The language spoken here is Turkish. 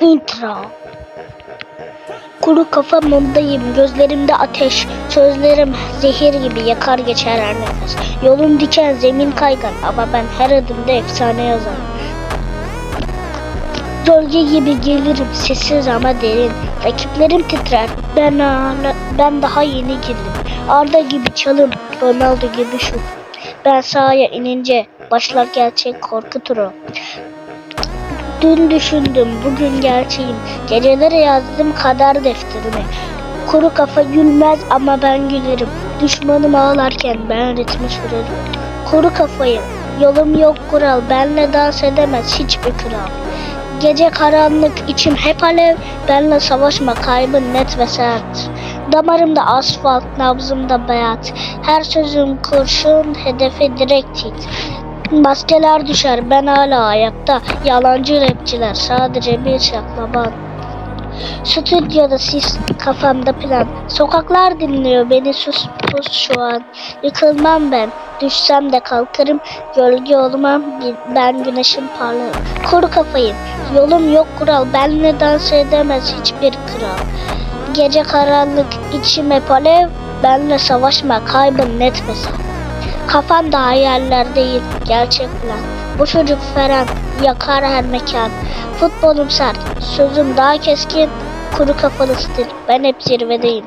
Intro Kuru kafa moddayım, gözlerimde ateş, sözlerim zehir gibi yakar geçer her nefes. Yolum diken, zemin kaygan ama ben her adımda efsane yazarım. Gölge gibi gelirim, sessiz ama derin. Rakiplerim titrer, ben, ben daha yeni girdim. Arda gibi çalım, Ronaldo gibi şut. Ben sahaya inince başlar gerçek korku turu. Dün düşündüm, bugün gerçeğim. Gecelere yazdım kader defterime. Kuru kafa gülmez ama ben gülerim. Düşmanım ağlarken ben ritmi sürerim. Kuru kafayım, yolum yok kural. Benle dans edemez hiçbir kral. Gece karanlık, içim hep alev. Benle savaşma, kaybın net ve sert. Damarımda asfalt, nabzımda beyat. Her sözüm kurşun, hedefe direkt hit. Maskeler düşer. Ben hala ayakta Yalancı rapçiler. Sadece bir şaklaban Stüdyoda sis kafamda plan. Sokaklar dinliyor beni sus pus şu an. Yıkılmam ben Düşsem de kalkarım. Gölge olmam ben güneşin parlarım Kuru kafayım Yolum yok kural Benle dans edemez hiçbir kral. Gece karanlık içim hep alev Benle savaşma kaybın net mesela Kafamda hayaller değil, gerçek plan. Bu çocuk Ferhan, yakar her mekan. Futbolum sert, sözüm daha keskin. Kuru kafalı stil, ben hep zirvedeyim.